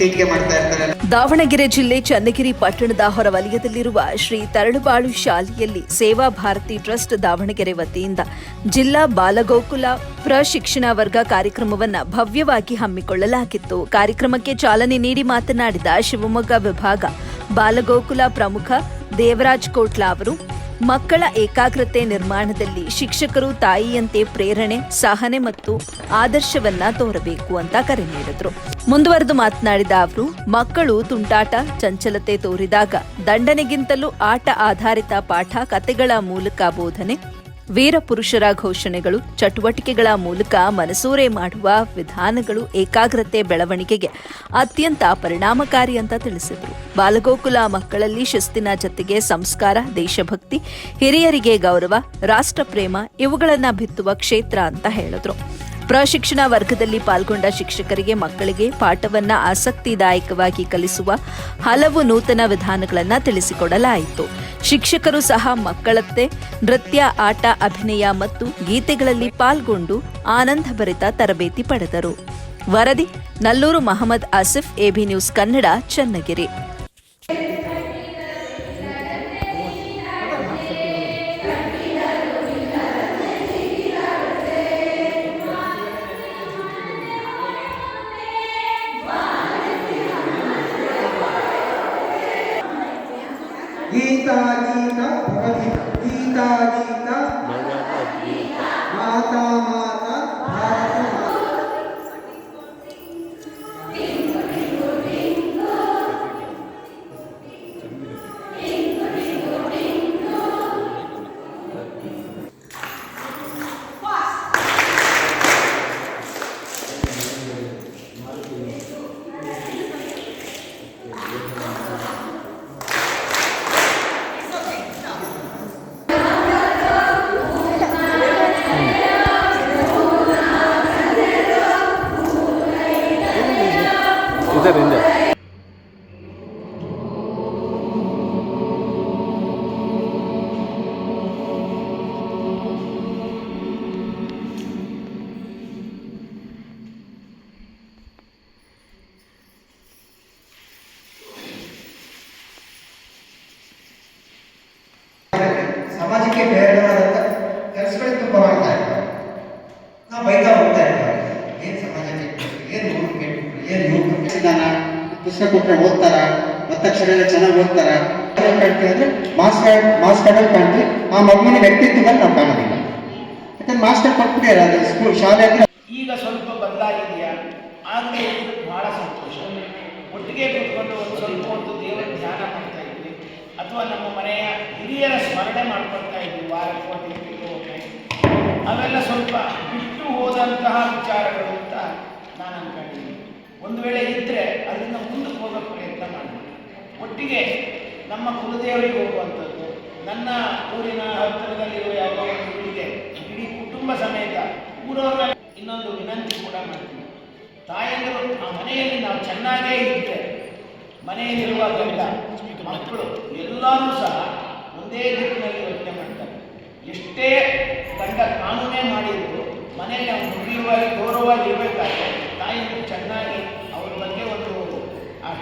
ಮಾಡ್ತಾ ಇರ್ತಾರೆ. ದಾವಣಗೆರೆ ಜಿಲ್ಲೆ ಚನ್ನಗಿರಿ ಪಟ್ಟಣದ ಹೊರವಲಯದಲ್ಲಿರುವ ಶ್ರೀ ತರಳುಬಾಳು ಶಾಲೆಯಲ್ಲಿ ಸೇವಾ ಭಾರತಿ ಟ್ರಸ್ಟ್ ದಾವಣಗೆರೆ ವತಿಯಿಂದ ಜಿಲ್ಲಾ ಬಾಲಗೋಕುಲ ಪ್ರಶಿಕ್ಷಣ ವರ್ಗ ಕಾರ್ಯಕ್ರಮವನ್ನು ಭವ್ಯವಾಗಿ ಹಮ್ಮಿಕೊಳ್ಳಲಾಗಿತ್ತು. ಕಾರ್ಯಕ್ರಮಕ್ಕೆ ಚಾಲನೆ ನೀಡಿ ಮಾತನಾಡಿದ ಶಿವಮೊಗ್ಗ ವಿಭಾಗ ಬಾಲಗೋಕುಲ ಪ್ರಮುಖ ದೇವರಾಜ್ ಕೋಟ್ಲಾ ಅವರು ಮಕ್ಕಳ ಏಕಾಗ್ರತೆ ನಿರ್ಮಾಣದಲ್ಲಿ ಶಿಕ್ಷಕರು ತಾಯಿಯಂತೆ ಪ್ರೇರಣೆ, ಸಹನೆ ಮತ್ತು ಆದರ್ಶವನ್ನ ತೋರಬೇಕು ಅಂತ ಕರೆ ನೀಡಿದ್ರು. ಮುಂದುವರೆದು ಮಾತನಾಡಿದ ಅವರು, ಮಕ್ಕಳು ತುಂಟಾಟ, ಚಂಚಲತೆ ತೋರಿದಾಗ ದಂಡನೆಗಿಂತಲೂ ಆಟ ಆಧಾರಿತ ಪಾಠ ಕತೆಗಳ ಮೂಲಕ ಬೋಧನೆ ವೀರ ಪುರುಷರ ಘೋಷಣೆಗಳು, ಚಟುವಟಿಕೆಗಳ ಮೂಲಕ ಮನಸೂರೆ ಮಾಡುವ ವಿಧಾನಗಳು ಏಕಾಗ್ರತೆ ಬೆಳವಣಿಗೆಗೆ ಅತ್ಯಂತ ಪರಿಣಾಮಕಾರಿ ಅಂತ ತಿಳಿಸಿದರು. ಬಾಲಗೋಕುಲ ಮಕ್ಕಳಲ್ಲಿ ಶಿಸ್ತಿನ ಜೊತೆಗೆ ಸಂಸ್ಕಾರ, ದೇಶಭಕ್ತಿ, ಹಿರಿಯರಿಗೆ ಗೌರವ ರಾಷ್ಟ್ರ ಪ್ರೇಮ ಇವುಗಳನ್ನು ಬಿತ್ತುವ ಕ್ಷೇತ್ರ ಅಂತ ಹೇಳಿದ್ರು. ಪ್ರಶಿಕ್ಷಣ ವರ್ಗದಲ್ಲಿ ಪಾಲ್ಗೊಂಡ ಶಿಕ್ಷಕರಿಗೆ ಮಕ್ಕಳಿಗೆ ಪಾಠವನ್ನ ಆಸಕ್ತಿದಾಯಕವಾಗಿ ಕಲಿಸುವ ಹಲವು ನೂತನ ವಿಧಾನಗಳನ್ನು ತಿಳಿಸಿಕೊಡಲಾಯಿತು. ಶಿಕ್ಷಕರು ಸಹ ಮಕ್ಕಳತ್ತೆ ನೃತ್ಯ, ಆಟ, ಅಭಿನಯ ಮತ್ತು ಗೀತೆಗಳಲ್ಲಿ ಪಾಲ್ಗೊಂಡು ಆನಂದಭರಿತ ತರಬೇತಿ ಪಡೆದರು. ವರದಿ, ನಲ್ಲೂರು ಮಹಮ್ಮದ್ ಆಸಿಫ್, ಎಬಿ ನ್ಯೂಸ್ ಕನ್ನಡ, ಚನ್ನಗಿರಿ. गीता गीता भवति गीता गीता 멘데 멘데 사마지게 배를 ಪುಸ್ತಕ ಕೊಟ್ಟರೆ ಓದ್ತಾರ? ಒತ್ತಕ್ಷರಗಳು ಚೆನ್ನಾಗಿ ಓದ್ತಾರ? ಕಾಣ್ತೀವಿ ಅಂದ್ರೆ ಮಾಸ್ಟರ್ ಮಾಸ್ಟರ್ ಕಾಣ್ತೀವಿ ಆ ಮಗುವಿನ ವ್ಯಕ್ತಿತ್ವದಲ್ಲಿ ನಾವು ಕಾಣೋದಿಲ್ಲ. ಯಾಕಂದ್ರೆ ಮಾಸ್ಟರ್ ಕೊಟ್ಬಿಟ್ಟಿದ್ದಾರೆ ಅದು ಸ್ಕೂಲ್ ಶಾಲೆಯಲ್ಲಿ ಈಗ ಸ್ವಲ್ಪ ಬದಲಾಗಿದೆಯಾ? ಇದ್ದದ್ದು ಬಹಳ ಸಂತೋಷ. ಒಟ್ಟಿಗೆ ಕೂತ್ಕೊಂಡು ಒಂದು ಸ್ವಲ್ಪ ಒಂದು ದೇವರ ಧ್ಯಾನ ಮಾಡ್ತಾ ಇದ್ವಿ. ಅಥವಾ ನಮ್ಮ ಮನೆಯ ಹಿರಿಯರ ಸ್ಮರಣೆ ಮಾಡ್ಕೊಳ್ತಾ ಇದ್ವಿ ವಾರಕ್ಕೆ ಒಂದು ಒಮ್ಮೆ. ಅವೆಲ್ಲ ಸ್ವಲ್ಪ ಬಿಟ್ಟು ಹೋದಂತಹ ವಿಚಾರಗಳು ಅಂತ ನಾನು ಅನ್ಕೊಂಡಿದ್ದೀನಿ. ಒಂದು ವೇಳೆ ಇದ್ದರೆ ಅದರಿಂದ ಮುಂದಕ್ಕೆ ಹೋಗೋ ಪ್ರಯತ್ನ ಮಾಡಬೇಕು ಒಟ್ಟಿಗೆ ನಮ್ಮ ಕುಲದೇವರಿಗೆ ಹೋಗುವಂಥದ್ದು, ನನ್ನ ಊರಿನ ಹತ್ತಿರದಲ್ಲಿರುವ ಯಾವುದೋ ಒಂದು ಊರಿಗೆ, ಇಡೀ ಕುಟುಂಬ ಸಮೇತ ಊರವರ ಇನ್ನೊಂದು ವಿನಂತಿ ಕೂಡ ಮಾಡ್ತೀವಿ ತಾಯಂದರು ಆ ಮನೆಯಲ್ಲಿ ನಾವು ಚೆನ್ನಾಗೇ ಇದ್ದರೆ ಮನೆಯಲ್ಲಿರುವ ಗಂಡ, ಮಕ್ಕಳು ಎಲ್ಲರೂ ಸಹ ಒಂದೇ ದಿಕ್ಕಿನಲ್ಲಿ ಯೋಚನೆ ಮಾಡ್ತಾರೆ. ಎಷ್ಟೇ ಗಂಡ ಕಾನೂನೇ ಮಾಡಿದ್ರು ಮನೆಯಲ್ಲಿ ಅವನು ಗೌರವವಾಗಿ ಇರಬೇಕಾದ್ರೆ ತಾಯಿಯಂದಿರು ಚೆನ್ನಾಗಿ ಅವ್ರ ಬಗ್ಗೆ ಒಂದು ಆ ಹಿಡಿತ ಅನ್ನೋದಿರುತ್ತಲ್ಲ